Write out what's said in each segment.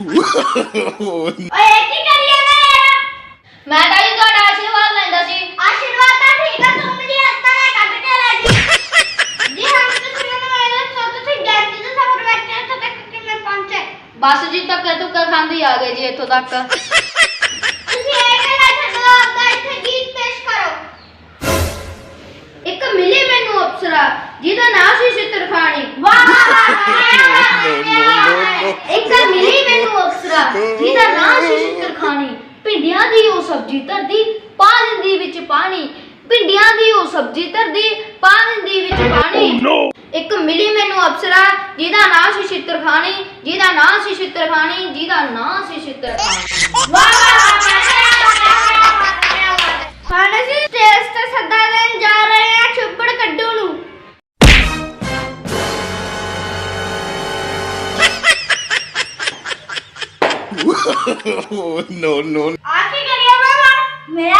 ਓਏ ਕੀ ਕਰੀ ਜਾਂਦਾ ਯਾਰ? ਮੈਂ ਤਾਂ ਜੀ ਤੁਹਾਡਾ ਆਸ਼ੀਰਵਾਦ ਲੈਂਦਾ ਸੀ। ਆਸ਼ੀਰਵਾਦ ਤਾਂ ਠੀਕ ਆ, ਤੂੰ ਮੇਰੀ ਹੱਥਾਂ ਨਾਲ ਕੱਢ ਕੇ ਲੈ ਜੀ। ਜੀ ਹਾਂ, ਤੁਸੀਂ ਮੈਨੂੰ ਇਹ ਦੱਸੋ, ਤੁਸੀਂ ਗੈਂਦੀ ਦੇ ਸਫ਼ਰ ਵਿੱਚ ਇੱਥੇ ਤੱਕ ਕਿਵੇਂ ਪਹੁੰਚੇ? ਬਸ ਜੀ ਧੱਕੇ ਧੁੱਕੇ ਖਾਂਦੀ ਆ ਗਏ ਜੀ ਇੱਥੋਂ ਤੱਕ। ਦੀ ਉਹ ਸਬਜ਼ੀ ਧਰਦੀ ਪਾ ਦਿੰਦੀ ਵਿੱਚ ਪਾਣੀ ਭਿੰਡੀਆਂ ਦੀ ਉਹ ਸਬਜ਼ੀ ਧਰਦੀ ਪਾ ਦਿੰਦੀ ਵਿੱਚ ਪਾਣੀ ਇੱਕ ਮਿਲੀ ਮੈਨੂੰ ਅਪਸਰਾ ਜਿਹਦਾ ਨਾਂ ਸੀ ਸਿੱਤਰਖਾਣੀ ਜਿਹਦਾ ਨਾਂ ਸੀ ਸਿੱਤਰਖਾਣੀ ਜਿਹਦਾ ਨਾਂ ਸੀ ਸਿੱਤਰਖਾਣੀ ਵਾਹ ਹੁਣ ਅਸੀਂ ਸਟੇਜ ਤੇ ਸੱਦਾ ਦੇਣ ਜਾ ਰਹੇ ਹਾਂ ਛੁੱਪੜ ਕੱਡੂ ਨੂੰ oh, no, no. ਆ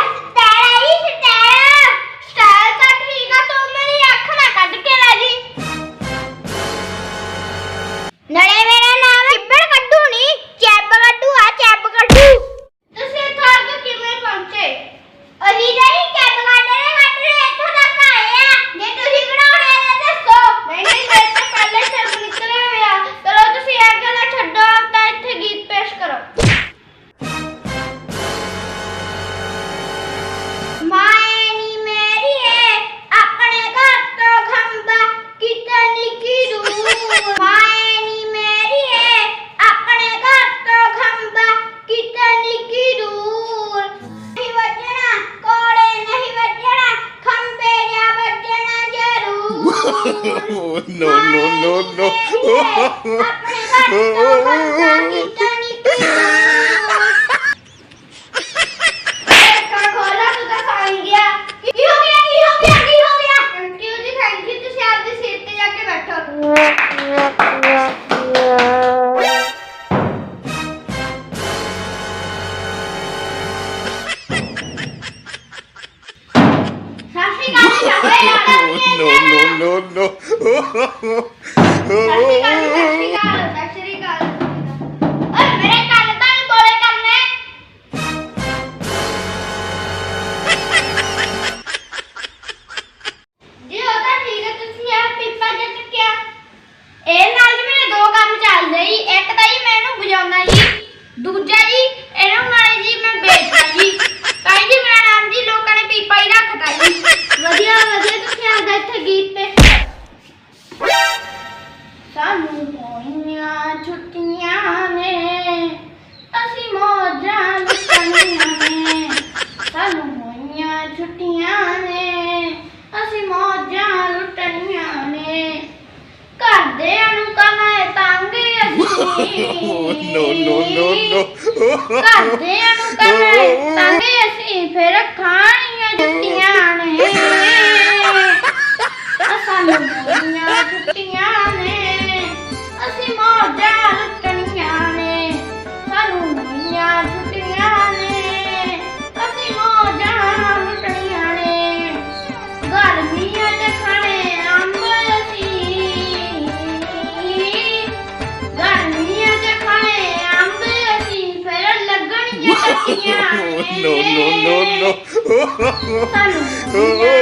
no, no, no, no. ਵਜਾਉਂਦਾ ਜੀ ਦੂਜਾ ਜੀ ਇਹਨੂੰ ਨਾਲੇ ਜੀ ਮੈਂ ਵੇਚਦਾ ਜੀ ਤਾਂ ਜੀ ਮੇਰਾ ਨਾਮ ਜੀ ਲੋਕਾਂ ਨੇ ਪੀਪਾ ਹੀ ਰੱਖਤਾ ਜੀ ਵਧੀਆ ਵਧੀਆ ਤੁਸੀਂ ਆਦਾ ਇੱਥੇ ਗੀਤ ਪੇਸ਼ ਕਰੋ ਸਾਨੂੰ ਹੋਈਆਂ ਛੁੱਟੀਆਂ ਨੇ ਅਸੀਂ ਮੌਜਾਂ ਲੁੱਟਣੀਆਂ ਨੇ। ਸਾਨੂੰ ਹੋਈਆਂ ਛੁੱਟੀਆਂ ਨੇ ਅਸੀਂ ਮੌਜਾਂ ਲੁੱਟਣੀਆਂ ਨੇ। ਘਰਦਿਆਂ ਨੂੰ ਮੈਂ ਤੰਗ ਅਸੀਂ। No, no, no, no. ਘਰਦਿਆਂ ਨੂੰ ਮੈਂ ਤੰਗ ਅਸੀਂ ਫਿਰ ਖਾਣੀਆਂ no. ਸਾਨੂੰ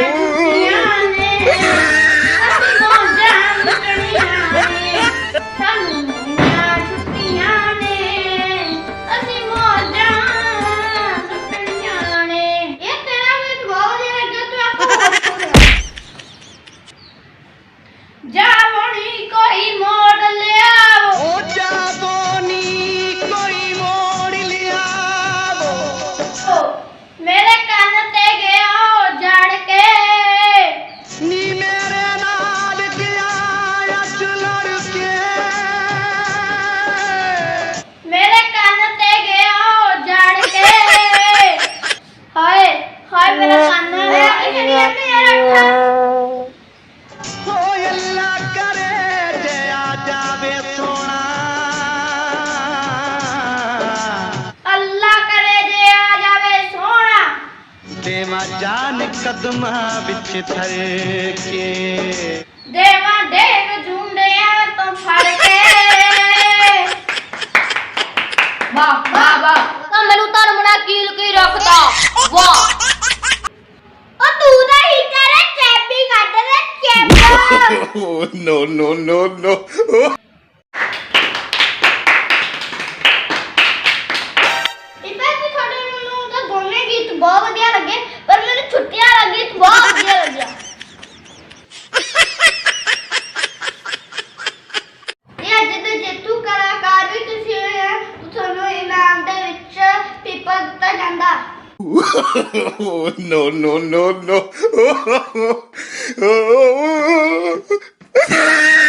ਦੇਵਾ ਜਾਨ ਕਦਮਾਂ ਵਿੱਚ ਥਰ ਕੇ ਦੇਵਾਂ ਦੇਖ ਝੁੰਡਿਆਂ ਤੋਂ ਫੜ ਕੇ ਵਾਹ ਵਾਹ ਵਾਹ। No, no, no, no.